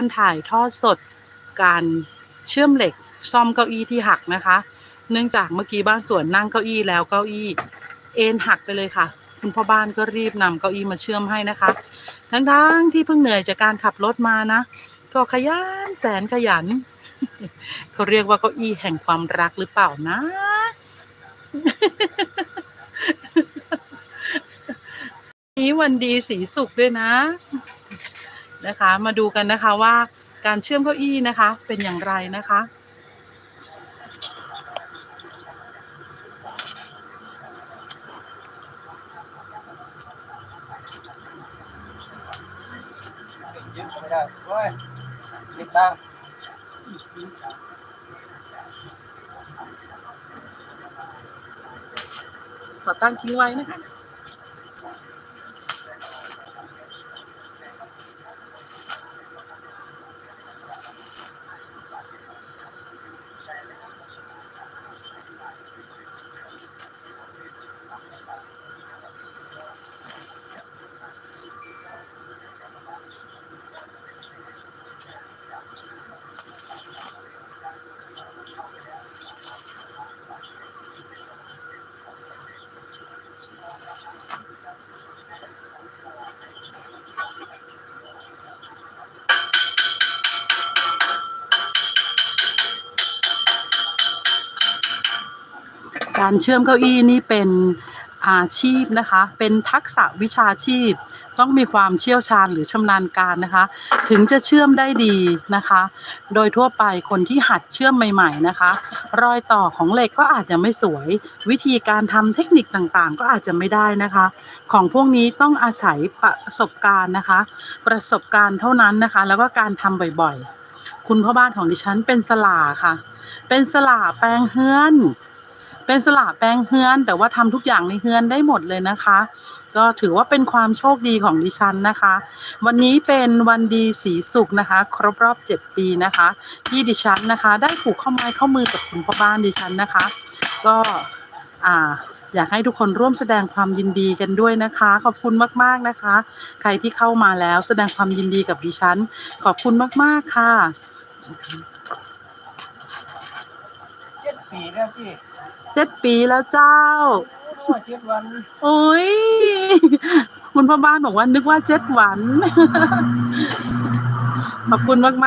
การถ่ายทอดสดการเชื่อมเหล็กซ่อมเก้าอี้ที่หักนะคะ เนื่องจากเมื่อกี้บ้านสวนนั่งเก้าอี้แล้วเก้าอี้เอ็นหักไปเลยค่ะ คุณพ่อบ้านก็รีบนำเก้าอี้มาเชื่อมให้นะคะ ทั้งๆที่เพิ่งเหนื่อยจากการขับรถมานะ ก็ขยันแสนขยัน เขาเรียกว่าเก้าอี้แห่งความรักหรือเปล่านะ นี้วันดีสีสุขด้วยนะ นะคะ มาดูกันนะคะว่าการเชื่อมเก้าอี้นะคะ เป็นอย่างไรนะคะยึดไม่ได้โอ้ยติดตั้งขอตั้งทิ้งไว้นะคะ การเชื่อมเก้าอี้นี่เป็นอาชีพนะคะ เป็นทักษะวิชาชีพ ต้องมีความเชี่ยวชาญหรือชำนาญการนะคะ ถึงจะเชื่อมได้ดีนะคะ โดยทั่วไปคนที่หัดเชื่อมใหม่ๆนะคะ รอยต่อของเหล็กก็อาจจะไม่สวย วิธีการทำเทคนิคต่างๆ ก็อาจจะไม่ได้นะคะ ของพวกนี้ต้องอาศัยประสบการณ์นะคะ ประสบการณ์เท่านั้นนะคะ แล้วก็การทำบ่อยๆ คุณพ่อบ้านของดิฉันเป็นสลาค่ะ เป็นสลาแปลงเฮือน เป็นสลาแปลงเฮือน แต่ว่าทำทุกอย่างในเฮือนได้หมดเลยนะคะ ก็ถือว่าเป็นความโชคดีของดิฉันนะคะ วันนี้เป็นวันดีสีสุขนะคะ ครบรอบ 7 ปีนะคะ ที่ดิฉันนะคะ ได้ผูกข้อไม้ข้อมือกับคุณพ่อบ้านดิฉันนะคะ ก็อ่าอยากให้ทุกคนร่วมแสดงความยินดีกันด้วยนะคะ ขอบคุณมากๆนะคะ ใครที่เข้ามาแล้วแสดงความยินดีกับดิฉัน ขอบคุณมากๆค่ะ ปีแล้วพี่เจ็ดปีแล้วเจ้า โอ้ยเจ็ดวันโอ้ย คุณพ่อบ้านบอกว่านึกว่าเจ็ดวัน ขอบคุณมากๆ